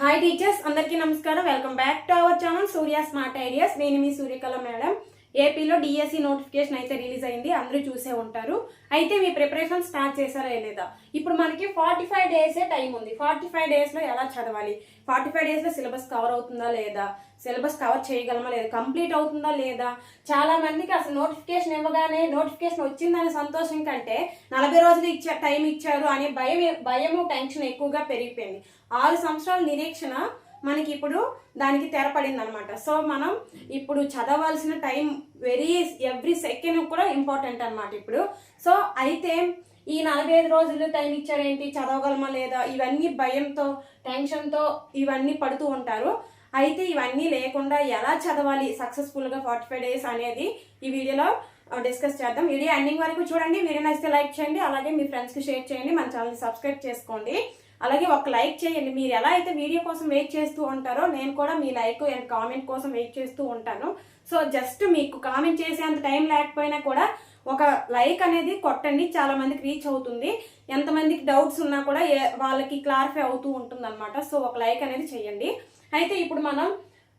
Hi teachers అందరికీ నమస్కారం. Welcome back to our channel Surya smart ideas నేను మీ సూర్యకళ మేడం. ఏపీలో డిఎస్సి నోటిఫికేషన్ అయితే రిలీజ్ అయింది. అందరూ చూసే ఉంటారు. అయితే మీ ప్రిపరేషన్ స్టార్ట్ చేశారా లేదా? ఇప్పుడు మనకి ఫార్టీ ఫైవ్ డేసే టైం ఉంది. ఫార్టీ ఫైవ్ డేస్లో ఎలా చదవాలి? ఫార్టీ ఫైవ్ డేస్లో సిలబస్ కవర్ అవుతుందా లేదా? సిలబస్ కవర్ చేయగలమా లేదా? కంప్లీట్ అవుతుందా లేదా? చాలా మందికి అసలు నోటిఫికేషన్ ఇవ్వగానే నోటిఫికేషన్ వచ్చిందనే సంతోషం కంటే నలభై రోజులు ఇచ్చా టైం ఇచ్చారు అనే భయం భయము టెన్షన్ ఎక్కువగా పెరిగిపోయింది. ఆరు సంవత్సరాల నిరీక్షణ మనకి ఇప్పుడు దానికి తెరపడింది అనమాట సో మనం ఇప్పుడు చదవాల్సిన టైం వెరీ ఎవ్రీ సెకండ్ కూడా ఇంపార్టెంట్ అనమాట ఇప్పుడు. సో అయితే ఈ నలభై ఐదు రోజులు టైం ఇచ్చారేంటి చదవగలమా లేదా ఇవన్నీ భయంతో టెన్షన్తో ఇవన్నీ పడుతూ ఉంటారు. అయితే ఇవన్నీ లేకుండా ఎలా చదవాలి సక్సెస్ఫుల్గా ఫార్టీ ఫైవ్ డేస్ అనేది ఈ వీడియోలో డిస్కస్ చేద్దాం. వీడియో ఎండింగ్ వరకు చూడండి. వీడియో నచ్చితే లైక్ చేయండి. అలాగే మీ ఫ్రెండ్స్కి షేర్ చేయండి. మన ఛానల్ని సబ్స్క్రైబ్ చేసుకోండి. అలాగే ఒక లైక్ చేయండి. మీరు ఎలా అయితే వీడియో కోసం వెయిట్ చేస్తూ ఉంటారో నేను కూడా మీ లైక్ అండ్ కామెంట్ కోసం వెయిట్ చేస్తూ ఉంటాను. సో జస్ట్ మీకు కామెంట్ చేసేంత టైం లేకపోయినా కూడా ఒక లైక్ అనేది కొట్టండి. చాలా మందికి రీచ్ అవుతుంది. ఎంతమందికి డౌట్స్ ఉన్నా కూడా ఏ- వాళ్ళకి క్లారిఫై అవుతూ ఉంటుంది అనమాట సో ఒక లైక్ అనేది చేయండి. అయితే ఇప్పుడు మనం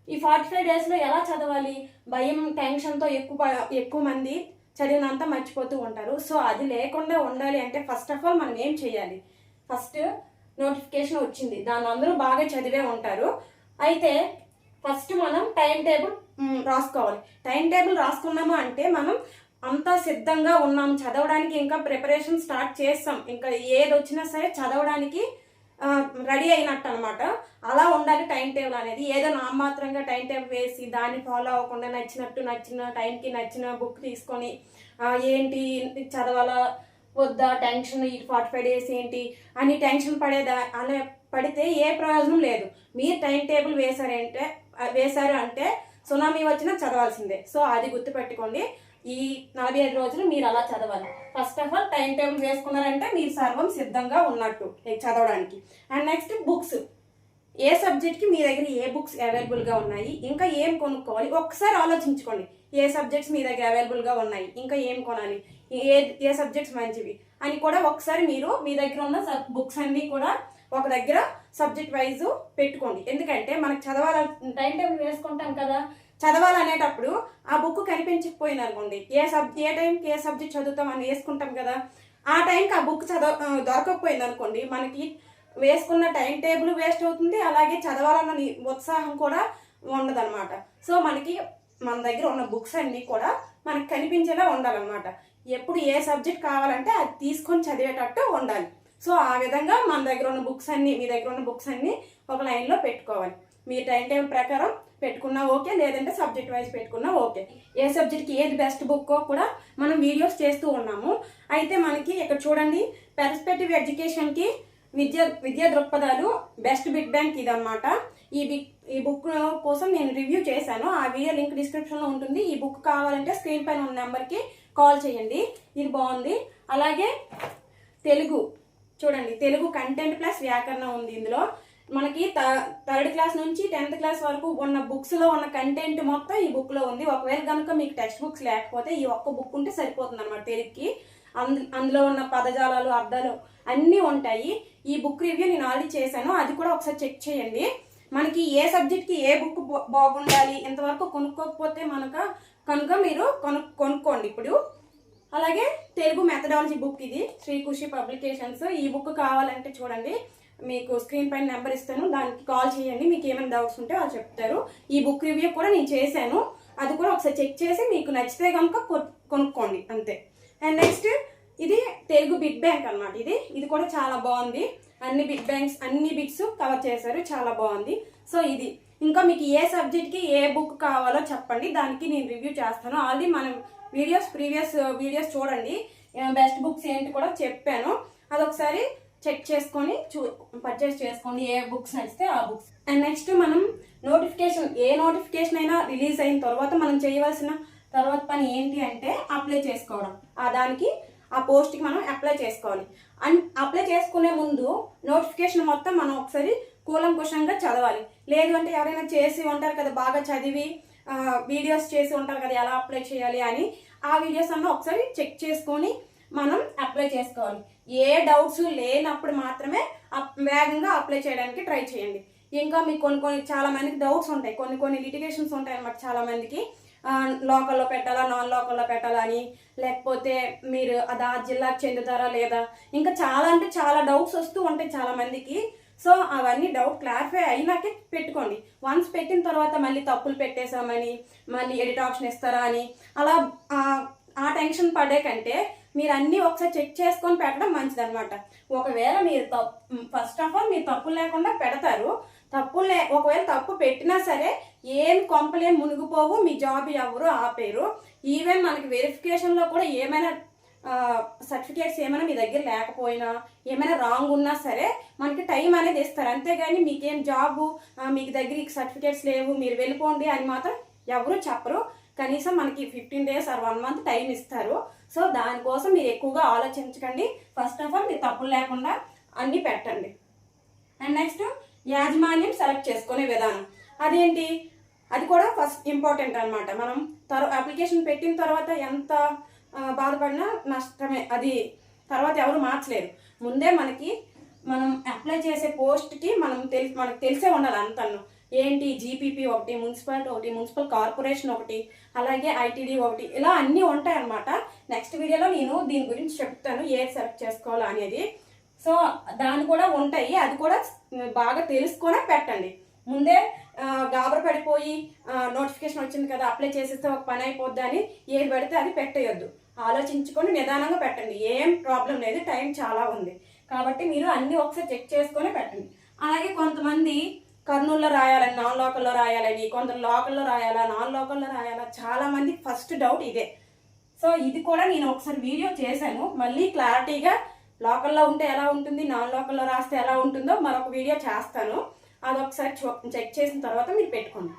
ఈ ఫార్టీ ఫైవ్ డేస్లో ఎలా చదవాలి? భయం టెన్షన్తో ఎక్కువ ఎక్కువ మంది చదివినంతా మర్చిపోతూ ఉంటారు. సో అది లేకుండా ఉండాలి అంటే ఫస్ట్ ఆఫ్ ఆల్ మనం ఏం చేయాలి? ఫస్ట్ నోటిఫికేషన్ వచ్చింది. దాన్ని అందరూ బాగా చదివే ఉంటారు. అయితే ఫస్ట్ మనం టైం టేబుల్ రాసుకోవాలి. టైం టేబుల్ రాసుకున్నాము అంటే మనం అంతా సిద్ధంగా ఉన్నాం. చదవడానికి ఇంకా ప్రిపరేషన్ స్టార్ట్ చేస్తాం. ఇంకా ఏది వచ్చినా సరే చదవడానికి రెడీ అయినట్టు అనమాట అలా ఉండాలి టైం టేబుల్ అనేది. ఏదో నామాత్రంగా టైం టేబుల్ వేసి దాన్ని ఫాలో అవ్వకుండా నచ్చినట్టు నచ్చిన టైంకి నచ్చిన బుక్ తీసుకొని ఏంటి చదవాలా వద్దా టెన్షన్ ఈ ఫార్టీ ఫైవ్ డేస్ ఏంటి? అని టెన్షన్ పడేదా అనే పడితే ఏ ప్రయోజనం లేదు. మీరు టైం టేబుల్ వేశారంటే వేశారు అంటే సునామీ వచ్చినా చదవాల్సిందే. సో అది గుర్తుపెట్టుకోండి. ఈ నలభై ఐదు రోజులు మీరు అలా చదవాలి. First of all time table వేసుకున్నారంటే మీరు సర్వం సిద్ధంగా ఉన్నట్టు చదవడానికి. అండ్ నెక్స్ట్ బుక్స్ ఏ సబ్జెక్ట్కి మీ దగ్గర ఏ బుక్స్ అవైలబుల్గా ఉన్నాయి? ఇంకా ఏం కొనుక్కోవాలి? ఒక్కసారి ఆలోచించుకోండి. ఏ సబ్జెక్ట్స్ మీ దగ్గర అవైలబుల్గా ఉన్నాయి? ఇంకా ఏం కొనాలి? ఏ ఏ సబ్జెక్ట్స్ మంచివి? అని కూడా ఒకసారి మీరు మీ దగ్గర ఉన్న బుక్స్ అన్నీ కూడా ఒక దగ్గర సబ్జెక్ట్ వైజ్ పెట్టుకోండి. ఎందుకంటే మనకు చదవాల టైం టేబుల్ వేసుకుంటాం కదా. చదవాలనేటప్పుడు ఆ బుక్ కనిపించకపోయింది అనుకోండి ఏ సబ్ ఏ టైంకి ఏ సబ్జెక్ట్ చదువుతాం అని వేసుకుంటాం కదా. ఆ టైంకి ఆ బుక్ చదవ దొరకకపోయింది అనుకోండి మనకి వేసుకున్న టైం టేబుల్ వేస్ట్ అవుతుంది అలాగే చదవాలన్న ఉత్సాహం కూడా ఉండదన్నమాట. సో మనకి మన దగ్గర ఉన్న బుక్స్ అన్నీ కూడా మనకి కనిపించేలా ఉండాలన్నమాట. ఎప్పుడు ఏ సబ్జెక్ట్ కావాలంటే అది తీసుకొని చదివేటట్టు ఉండాలి. సో ఆ విధంగా మన దగ్గర ఉన్న బుక్స్ అన్ని మీ దగ్గర ఉన్న బుక్స్ అన్ని ఒక లైన్లో పెట్టుకోవాలి. మీ టైం టేబుల్ ప్రకారం పెట్టుకున్నా ఓకే లేదంటే సబ్జెక్ట్ వైజ్ పెట్టుకున్నా ఓకే. ఏ సబ్జెక్ట్కి ఏది బెస్ట్ బుక్ కూడా మనం వీడియోస్ చేస్తూ ఉన్నాము. అయితే మనకి ఇక్కడ చూడండి పెర్స్పెక్టివ్ ఎడ్యుకేషన్కి విద్య విద్యా దృక్పథాలు బెస్ట్ బిగ్ బ్యాంక్ ఇదన్నమాట. ఈ బిగ్ ఈ బుక్ కోసం నేను రివ్యూ చేశాను. ఆ వీడియో లింక్ డిస్క్రిప్షన్లో ఉంటుంది. ఈ బుక్ కావాలంటే స్క్రీన్ పైన ఉన్న నెంబర్కి కాల్ చేయండి. ఇది బాగుంది. అలాగే తెలుగు. చూడండి తెలుగు కంటెంట్ ప్లస్ వ్యాకరణం ఉంది ఇందులో. మనకి థర్డ్ క్లాస్ నుంచి టెన్త్ క్లాస్ వరకు ఉన్న బుక్స్లో ఉన్న కంటెంట్ మొత్తం ఈ బుక్లో ఉంది. ఒకవేళ కనుక మీకు టెక్స్ట్ బుక్స్ లేకపోతే ఈ ఒక్క బుక్ ఉంటే సరిపోతుంది అనమాట తెలుగుకి అందులో ఉన్న పదజాలాలు అర్థాలు అన్నీ ఉంటాయి. ఈ బుక్ రివ్యూ నేను ఆల్రెడీ చేశాను. అది కూడా ఒకసారి చెక్ చేయండి. మనకి ఏ సబ్జెక్ట్కి ఏ బుక్ బాగుండాలి ఇంతవరకు కొనుక్కోకపోతే మనకు కనుక మీరు కొను కొనుక్కోండి ఇప్పుడు. అలాగే తెలుగు మెథడాలజీ బుక్ ఇది. శ్రీకృషి పబ్లికేషన్స్. ఈ బుక్ కావాలంటే చూడండి. మీకు స్క్రీన్ పైన నెంబర్ ఇస్తాను. దానికి కాల్ చేయండి. మీకు ఏమైనా డౌట్స్ ఉంటే వాళ్ళు చెప్తారు. ఈ బుక్ రివ్యూ కూడా నేను చేశాను. అది కూడా ఒకసారి చెక్ చేసి మీకు నచ్చితే కనుక కొ- కొనుక్కోండి. అంతే. అండ్ నెక్స్ట్ ఇది తెలుగు బిగ్ బ్యాంక్ అన్నమాట ఇది. ఇది కూడా చాలా బాగుంది. అన్ని బిగ్ బ్యాంక్స్ అన్ని బిట్స్ కవర్ చేశారు. చాలా బాగుంది. సో ఇది. ఇంకా మీకు ఏ సబ్జెక్ట్కి ఏ బుక్ కావాలో చెప్పండి. దానికి నేను రివ్యూ చేస్తాను. ఆల్రెడీ మనం వీడియోస్ ప్రీవియస్ వీడియోస్ చూడండి. బెస్ట్ బుక్స్ ఏంటి కూడా చెప్పాను. అదొకసారి చెక్ చేసుకొని చూ పర్చేస్ చేసుకోండి. ఏ బుక్స్ నచ్చితే ఆ బుక్స్ అండ్ నెక్స్ట్ మనం నోటిఫికేషన్ ఏ నోటిఫికేషన్ అయినా రిలీజ్ అయిన తర్వాత మనం చేయవలసిన తర్వాత పని ఏంటి అంటే అప్లై చేసుకోవడం. ఆ దానికి ఆ పోస్ట్కి మనం అప్లై చేసుకోవాలి. అండ్ అప్లై చేసుకునే ముందు నోటిఫికేషన్ మొత్తం మనం ఒకసారి కూలంకుషంగా చదవాలి. లేదు అంటే ఎవరైనా చేసి ఉంటారు కదా బాగా చదివి వీడియోస్ చేసి ఉంటారు కదా ఎలా అప్లై చేయాలి అని ఆ వీడియోస్ అన్న ఒకసారి చెక్ చేసుకొని మనం అప్లై చేసుకోవాలి. ఏ డౌట్స్ లేనప్పుడు మాత్రమే అప్- వేగంగా అప్లై చేయడానికి ట్రై చేయండి. ఇంకా మీకు కొన్ని కొన్ని చాలా మందికి డౌట్స్ ఉంటాయి. కొన్ని కొన్ని లిటిగేషన్స్ ఉంటాయి అన్నమాట చాలా మందికి. లోకల్లో పెట్టాలా నాన్ లోకల్లో పెట్టాలా అని. లేకపోతే మీరు అది ఆ జిల్లాకు చెందుతారా లేదా? ఇంకా చాలా అంటే చాలా డౌట్స్ వస్తూ ఉంటాయి చాలా మందికి. సో అవన్నీ డౌట్ క్లారిఫై అయినాకే పెట్టుకోండి. వన్స్ పెట్టిన తర్వాత మళ్ళీ తప్పులు పెట్టేశామని మళ్ళీ ఎడిట్ ఆప్షన్ ఇస్తారా అని అలా ఆ, టెన్షన్ పడే కంటే మీరు అన్నీ ఒకసారి చెక్ చేసుకొని పెట్టడం మంచిది అనమాట ఒకవేళ మీరు తప్పు ఫస్ట్ ఆఫ్ ఆల్ మీరు తప్పులు లేకుండా పెడతారు. తప్పులు లే ఒకవేళ తప్పు పెట్టినా సరే ఏం కొంపలేం మునిగిపోవు మీ జాబ్ ఎవరు ఆపేరు. ఈవెన్ మనకి వెరిఫికేషన్లో కూడా ఏమైనా సర్టిఫికేట్స్ ఏమైనా మీ దగ్గర లేకపోయినా ఏమైనా రాంగ్ ఉన్నా సరే మనకి టైం అనేది ఇస్తారు. అంతేగాని మీకేం జాబు మీకు దగ్గర సర్టిఫికేట్స్ లేవు మీరు వెళ్ళిపోండి అని మాత్రం ఎవరు చెప్పరు. కనీసం మనకి fifteen days or one month time ఇస్తారు. సో దానికోసం మీరు ఎక్కువగా ఆలోచించకండి. ఫస్ట్ ఆఫ్ ఆల్ మీరు తప్పులు లేకుండా అన్నీ పెట్టండి. అండ్ నెక్స్ట్ యాజమాన్యం సెలెక్ట్ చేసుకునే విధానం. అదేంటి? అది కూడా ఫస్ట్ ఇంపార్టెంట్ అన్నమాట. మనం తర్వా అప్లికేషన్ పెట్టిన తర్వాత ఎంత బాధపడినా నష్టమే. అది తర్వాత ఎవరు మార్చలేరు. ముందే మనకి మనం అప్లై చేసే పోస్ట్కి మనం తెలి మనకు తెలిసే ఉండాలి అంతను. ఏంటి? జీపీపీ ఒకటి మున్సిపాలిటీ ఒకటి మున్సిపల్ కార్పొరేషన్ ఒకటి అలాగే ఐటీడీ ఒకటి ఇలా అన్నీ ఉంటాయి అన్నమాట నెక్స్ట్ వీడియోలో నేను దీని గురించి చెప్తాను. ఏది సెలెక్ట్ చేసుకోవాలో అనేది. సో దాని కూడా ఉంటాయి. అది కూడా బాగా తెలుసుకునే పెట్టండి. ముందే గాబర పడిపోయి నోటిఫికేషన్ వచ్చింది కదా అప్లై చేసేస్తే ఒక పని అయిపోద్ది అని ఏది పెడితే అది పెట్టేయొద్దు. ఆలోచించుకొని నిదానంగా పెట్టండి. ఏం ప్రాబ్లం లేదు టైం చాలా ఉంది. కాబట్టి మీరు అన్నీ ఒకసారి చెక్ చేసుకొని పెట్టండి. అలాగే కొంతమంది కర్నూల్లో రాయాలని నాన్ లోకల్లో రాయాలని కొందరు లోకల్లో రాయాలా నాన్ లోకల్లో రాయాలా చాలామంది ఫస్ట్ డౌట్ ఇదే. సో ఇది కూడా నేను ఒకసారి వీడియో చేశాను. మళ్ళీ క్లారిటీగా లోకల్లో ఉంటే ఎలా ఉంటుంది నాన్ లోకల్లో రాస్తే ఎలా ఉంటుందో మరొక వీడియో చేస్తాను. అది ఒకసారి చెక్ చేసిన తర్వాత మీరు పెట్టుకోండి.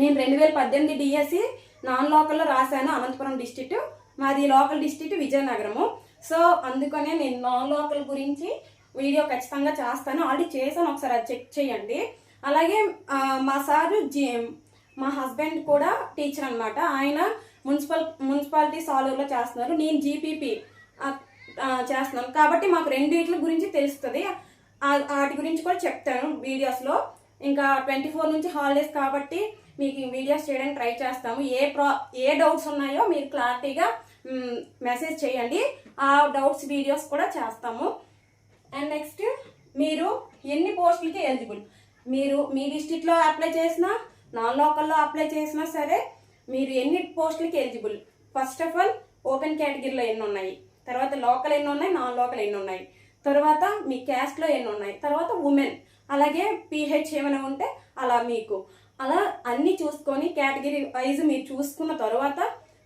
నేను రెండు వేల పద్దెనిమిది డిఎస్సి నాన్ లోకల్లో రాశాను అనంతపురం డిస్టిక్ మాది లోకల్ డిస్టిక్ విజయనగరము. సో అందుకనే నేను నాన్ లోకల్ గురించి వీడియో ఖచ్చితంగా చేస్తాను. ఆల్రెడీ చేశాను ఒకసారి అది చెక్ చేయండి. అలాగే మా సారు జి మా హస్బెండ్ కూడా టీచర్ అనమాట ఆయన మున్సిపల్ మున్సిపాలిటీ సాలూర్లో చేస్తున్నారు. నేను జీపీపీ చేస్తున్నాను. కాబట్టి మాకు రెండిట్ల గురించి తెలుస్తుంది. వాటి గురించి కూడా చెప్తాను వీడియోస్లో. ఇంకా ట్వంటీ ఫోర్ నుంచి హాలిడేస్ కాబట్టి మీకు వీడియోస్ చేయడానికి ట్రై చేస్తాము. ఏ ప్రా ఏ డౌట్స్ ఉన్నాయో మీరు క్లారిటీగా మెసేజ్ చేయండి. ఆ డౌట్స్ వీడియోస్ కూడా చేస్తాము. అండ్ నెక్స్ట్ మీరు ఎన్ని పోస్టులకి ఎలిజిబుల్? మీరు మీ డిస్టిక్లో అప్లై చేసినా నాన్ లోకల్లో అప్లై చేసినా సరే మీరు ఎన్ని పోస్టులకి eligible? First of all open కేటగిరీలో ఎన్ని ఉన్నాయి? తర్వాత లోకల్ ఎన్ని ఉన్నాయి? నాన్ లోకల్ ఎన్ని ఉన్నాయి? తర్వాత మీ క్యాస్ట్లో ఎన్ని ఉన్నాయి? తర్వాత ఉమెన్. అలాగే పీహెచ్ ఏమైనా ఉంటే అలా మీకు. అలా అన్నీ చూసుకొని కేటగిరీ వైజ్ మీరు చూసుకున్న తర్వాత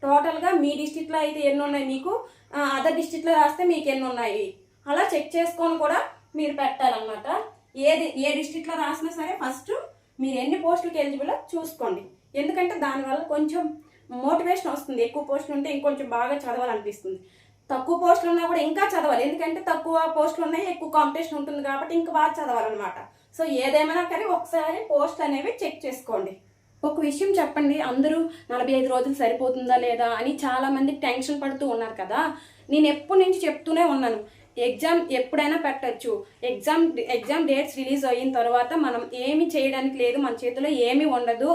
టోటల్గా మీ డిస్టిక్లో అయితే ఎన్ని ఉన్నాయి మీకు అదర్ డిస్టిక్లో రాస్తే మీకు ఎన్ని ఉన్నాయి అలా చెక్ చేసుకొని కూడా మీరు పెట్టాలన్నమాట. ఏది ఏ డిస్టిక్లో రాసినా సరే ఫస్ట్ మీరు ఎన్ని పోస్టులకు ఎలిజిబుల్ చూసుకోండి. ఎందుకంటే దానివల్ల కొంచెం మోటివేషన్ వస్తుంది. ఎక్కువ పోస్టులు ఉంటే ఇంకొంచెం బాగా చదవాలనిపిస్తుంది. తక్కువ పోస్టులు ఉన్నా కూడా ఇంకా చదవాలి. ఎందుకంటే తక్కువ పోస్టులు ఉన్నాయి ఎక్కువ కాంపిటీషన్ ఉంటుంది కాబట్టి ఇంకా బాగా చదవాలన్నమాట. సో ఏదేమైనా కానీ ఒకసారి పోస్ట్ అనేవి చెక్ చేసుకోండి. ఒక విషయం చెప్పండి అందరూ నలభై ఐదు రోజులు సరిపోతుందా లేదా అని చాలామంది టెన్షన్ పడుతూ ఉన్నారు కదా. నేను ఎప్పటి నుంచి చెప్తూనే ఉన్నాను ఎగ్జామ్ ఎప్పుడైనా పెట్టచ్చు. ఎగ్జామ్ ఎగ్జామ్ డేట్స్ రిలీజ్ అయిన తర్వాత మనం ఏమి చేయడానికి లేదు మన చేతిలో ఏమీ ఉండదు.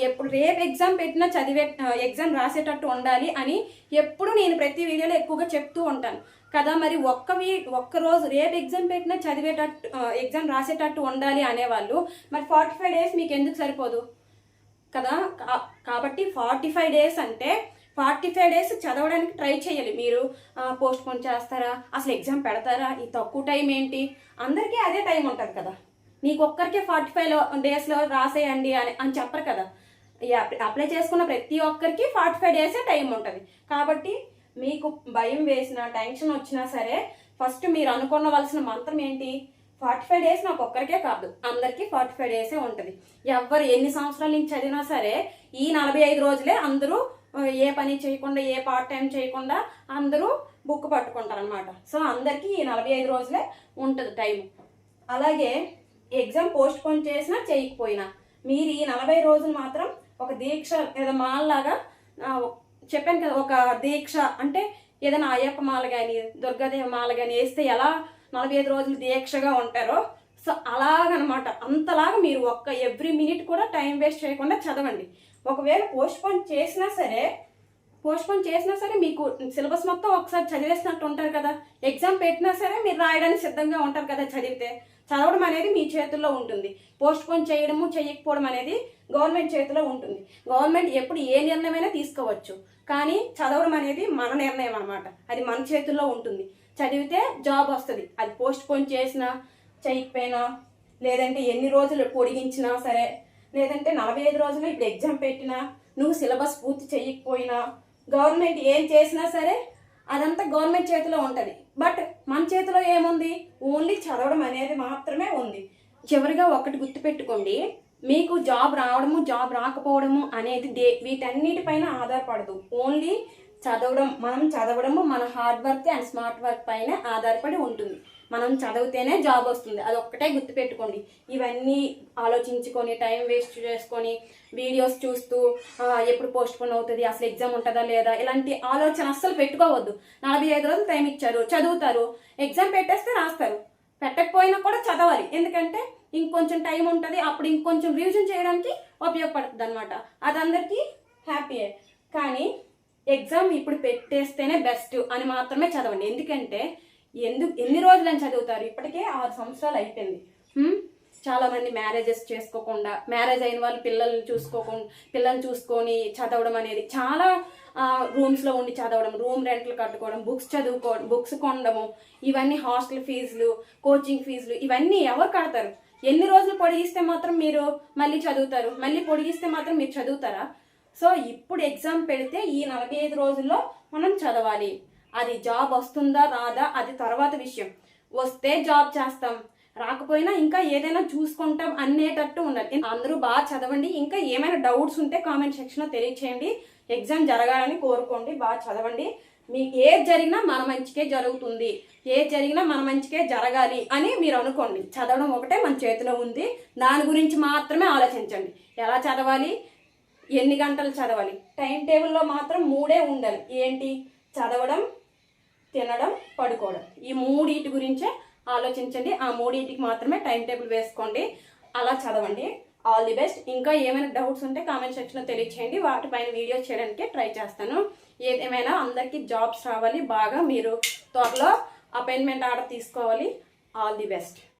ఎప్పుడు రేపు ఎగ్జామ్ పెట్టినా చదివే ఎగ్జామ్ రాసేటట్టు ఉండాలి అని ఎప్పుడు నేను ప్రతి వీడియోలో ఎక్కువగా చెప్తూ ఉంటాను. కదా మరి ఒక్క వీ ఒక్క రోజు రేపు ఎగ్జామ్ పెట్టినా చదివేటట్టు ఎగ్జామ్ రాసేటట్టు ఉండాలి అనేవాళ్ళు మరి ఫార్టీ ఫైవ్ డేస్ మీకు ఎందుకు సరిపోదు? కదా? కా- కాబట్టి ఫార్టీ ఫైవ్ డేస్ అంటే ఫార్టీ ఫైవ్ డేస్ చదవడానికి ట్రై చేయాలి మీరు. పోస్ట్ పోన్ చేస్తారా? అసలు ఎగ్జామ్ పెడతారా? ఈ తక్కువ టైం ఏంటి? అందరికీ అదే టైం ఉంటుంది కదా. నీకు ఒక్కరికే ఫార్టీ ఫైవ్ డేస్లో రాసేయండి అని అని చెప్పరు కదా. అప్లై చేసుకున్న ప్రతి ఒక్కరికి ఫార్టీ ఫైవ్ డేసే టైం ఉంటుంది. కాబట్టి మీకు భయం వేసినా టెన్షన్ వచ్చినా సరే ఫస్ట్ మీరు అనుకోవలసిన మంత్రం ఏంటి? ఫార్టీ ఫైవ్ డేస్ నాకు ఒక్కరికే కాదు అందరికీ ఫార్టీ ఫైవ్ డేసే ఉంటుంది. ఎవరు ఎన్ని సంవత్సరాల నుంచి చదివినా సరే ఈ నలభై ఐదు రోజులే అందరూ ఏ పని చేయకుండా ఏ పార్ట్ టైం చేయకుండా అందరూ బుక్ పట్టుకుంటారు అనమాట సో అందరికీ ఈ నలభై ఐదు రోజులే ఉంటుంది టైం అలాగే ఎగ్జామ్ పోస్ట్ పోన్ చేసినా చేయకపోయినా. మీరు ఈ నలభై రోజులు మాత్రం ఒక దీక్ష లేదా మాల్లాగా చెప్పాను కదా ఒక దీక్ష అంటే ఏదైనా అయ్యప్ప మాల కానీ దుర్గాదేవి మాల కానీ వేస్తే ఎలా నలభై ఐదు రోజులు దీక్షగా ఉంటారో సో అలాగనమాట. అంతలాగా మీరు ఒక్క ఎవ్రీ మినిట్ కూడా టైం వేస్ట్ చేయకుండా చదవండి. ఒకవేళ పోస్ట్పోన్ చేసినా సరే పోస్ట్పోన్ చేసినా సరే మీకు సిలబస్ మొత్తం ఒకసారి చదివేసినట్టు ఉంటారు కదా. ఎగ్జామ్ పెట్టినా సరే మీరు రాయడానికి సిద్ధంగా ఉంటారు కదా చదివితే. చదవడం అనేది మీ చేతుల్లో ఉంటుంది. పోస్ట్పోన్ చేయడము చేయకపోవడం అనేది గవర్నమెంట్ చేతిలో ఉంటుంది. గవర్నమెంట్ ఎప్పుడు ఏ నిర్ణయమైనా తీసుకోవచ్చు. కానీ చదవడం అనేది మన నిర్ణయం అనమాట అది మన చేతుల్లో ఉంటుంది. చదివితే జాబ్ వస్తుంది. అది పోస్ట్ పోన్ చేసినా చేయకపోయినా లేదంటే ఎన్ని రోజులు పొడిగించినా సరే లేదంటే నలభై ఐదు రోజులు ఇప్పుడు ఎగ్జామ్ పెట్టినా నువ్వు సిలబస్ పూర్తి చేయకపోయినా గవర్నమెంట్ ఏం చేసినా సరే అదంతా గవర్నమెంట్ చేతిలో ఉంటుంది. బట్ మన చేతిలో ఏముంది? ఓన్లీ చదవడం అనేది మాత్రమే ఉంది. చివరిగా ఒకటి గుర్తుపెట్టుకోండి. మీకు జాబ్ రావడము జాబ్ రాకపోవడము అనేది దే వీటన్నిటిపైన ఆధారపడదు. ఓన్లీ చదవడం మనం చదవడము మన hard work and smart work పైన ఆధారపడి ఉంటుంది. మనం చదివితేనే జాబ్ వస్తుంది. అది ఒక్కటే గుర్తుపెట్టుకోండి ఇవన్నీ ఆలోచించుకొని టైం వేస్ట్ చేసుకొని వీడియోస్ చూస్తూ ఎప్పుడు పోస్ట్ పోన్ అవుతుంది అసలు ఎగ్జామ్ ఉంటుందా లేదా ఇలాంటి ఆలోచన అస్సలు పెట్టుకోవద్దు. నలభై ఐదు రోజులు టైం ఇచ్చారు చదువుతారు ఎగ్జామ్ పెట్టేస్తే రాస్తారు. పెట్టకపోయినా కూడా చదవాలి. ఎందుకంటే ఇంకొంచెం టైం ఉంటుంది అప్పుడు ఇంకొంచెం రివిజన్ చేయడానికి ఉపయోగపడుతుంది అనమాట అది అందరికీ హ్యాపీయే కానీ ఎగ్జామ్ ఇప్పుడు పెట్టేస్తేనే బెస్ట్ అని మాత్రమే చదవండి. ఎందుకంటే ఎందుకు ఎన్ని రోజులని చదువుతారు? ఇప్పటికే ఆరు సంవత్సరాలు అయిపోయింది? చాలా మంది మ్యారేజెస్ చేసుకోకుండా మ్యారేజ్ అయిన వాళ్ళు పిల్లల్ని చూసుకోకుండా పిల్లల్ని చూసుకొని చదవడం అనేది చాలా రూమ్స్లో ఉండి చదవడం రూమ్ రెంట్లు కట్టుకోవడం బుక్స్ చదువుకోవడం బుక్స్ కొనడము ఇవన్నీ హాస్టల్ ఫీజులు కోచింగ్ ఫీజులు ఇవన్నీ ఎవరు కడతారు? ఎన్ని రోజులు పొడిగిస్తే మాత్రం మీరు మళ్ళీ చదువుతారు? మళ్ళీ పొడిగిస్తే మాత్రం మీరు చదువుతారా? సో ఇప్పుడు ఎగ్జామ్ పెడితే ఈ నలభై ఐదు రోజుల్లో మనం చదవాలి. అది జాబ్ వస్తుందా రాదా? అది తర్వాత విషయం. వస్తే జాబ్ చేస్తాం. రాకపోయినా ఇంకా ఏదైనా చూసుకుంటాం అనేటట్టు ఉండాలి. అందరూ బాగా చదవండి. ఇంకా ఏమైనా డౌట్స్ ఉంటే కామెంట్ సెక్షన్లో తెలియచేయండి. ఎగ్జామ్ జరగాలని కోరుకోండి. బాగా చదవండి. మీకు ఏది జరిగినా మన మంచికే జరుగుతుంది. ఏది జరిగినా మన మంచికే జరగాలి అని మీరు అనుకోండి. చదవడం ఒకటే మన చేతిలో ఉంది. దాని గురించి మాత్రమే ఆలోచించండి. ఎలా చదవాలి? ఎన్ని గంటలు చదవాలి? టైం టేబుల్లో మాత్రం మూడే ఉండాలి. ఏంటి? చదవడం తినడం పడుకోవడం. ఈ మూడింటి గురించే ఆలోచించండి. ఆ మూడింటికి మాత్రమే టైం టేబుల్ వేసుకోండి. అలా చదవండి. All the best. ఇంకా ఏమైనా డౌట్స్ ఉంటే కామెంట్ సెక్షన్లో తెలియచేయండి. వాటిపైన వీడియోస్ చేయడానికి ట్రై చేస్తాను. ఏదేమైనా అందరికీ జాబ్స్ రావాలి. బాగా మీరు త్వరలో అపాయింట్మెంట్ ఆర్డర్ తీసుకోవాలి. All the best.